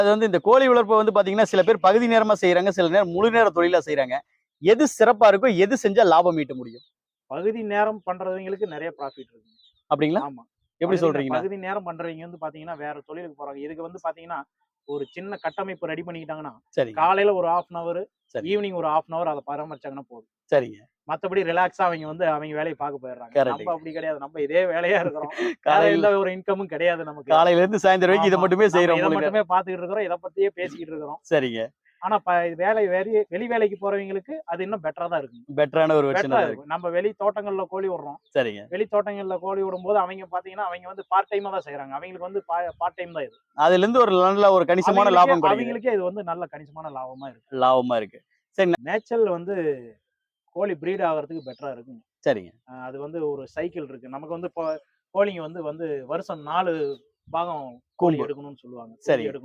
அது வந்து இந்த கோழி வளர்ப்பு வந்து பாத்தீங்கன்னா சில பேர் பகுதி நேரமா செய்யறாங்க சில நேரம் முழு நேர தொழிலா செய்யறாங்க எது சிறப்பா இருக்கோ எது செஞ்சா லாபம் ஈட்ட முடியும்? பகுதி நேரம் பண்றவங்களுக்கு நிறைய ப்ராஃபிட் இருக்கு. அப்படிங்களா? ஆமா. எப்படி சொல்றீங்க? பகுதி நேரம் பண்றவங்க வந்து பாத்தீங்கன்னா வேற தொழிலுக்கு போறாங்க. இதுக்கு வந்து பாத்தீங்கன்னா ஒரு சின்ன கட்டமைப்பு ரெடி பண்ணிக்கிட்டாங்கன்னா சரிங்க. காலையில ஒரு ஹாஃப் அன் அவர் சரி. ஈவினிங் ஒரு ஹாஃப் அன் அவர் அதை பராமரிச்சாங்கன்னா போதும். சரிங்க. மத்தபடி ரிலாக்ஸா அவங்க வந்து அவங்க வேலையை பார்க்க போயிடுறாங்க. நம்ம அப்படி கிடையாது. நம்ம இதே வேலையா இருக்கிறோம். காலையில ஒரு இன்கமும் கிடையாது நமக்கு. காலையில இருந்து சாயந்தரம் வரைக்கும் இதை. மட்டுமே செய்யறோம் இதை மட்டுமே பாத்துக்கிட்டு இருக்கிறோம். இதை பத்தியே பேசிக்கிட்டு இருக்கிறோம். சரிங்க. ஆனா வேலை வெளி வெளி வேலைக்கு போறவங்களுக்கு அது இன்னும் பெட்டரா தான் இருக்கும் பெட்டரான ஒரு விஷயம் இருக்கு. இருக்கும். நம்ம வெளி தோட்டங்கள்ல கோழி விடுறோம். சரிங்க. வெளி தோட்டங்கள்ல கோழி விடும்போது அவங்க பாத்தீங்கன்னா அவங்க வந்து பார்ட் டைமா தான் செய்யறாங்க அவங்களுக்கு வந்து பார்ட் டைம் தான் இது. அதுல இருந்து ஒரு நல்ல ஒரு கணிசமான லாபம் அவங்களுக்கே இது வந்து நல்ல கணிசமான லாபமா இருக்கு. லாபமா இருக்கு. நேச்சர் வந்து கோழி பிரீட் ஆகிறதுக்கு பெட்டரா இருக்குங்க. சரிங்க. அது வந்து ஒரு சைக்கிள் இருக்கு. நமக்கு வந்து இப்போ கோழிங்க வந்து வந்து வருஷம் நாலு பாகம் கோழி எடுக்கணும்னு சொல்லுவாங்க. சரி. எடுக்கணும்.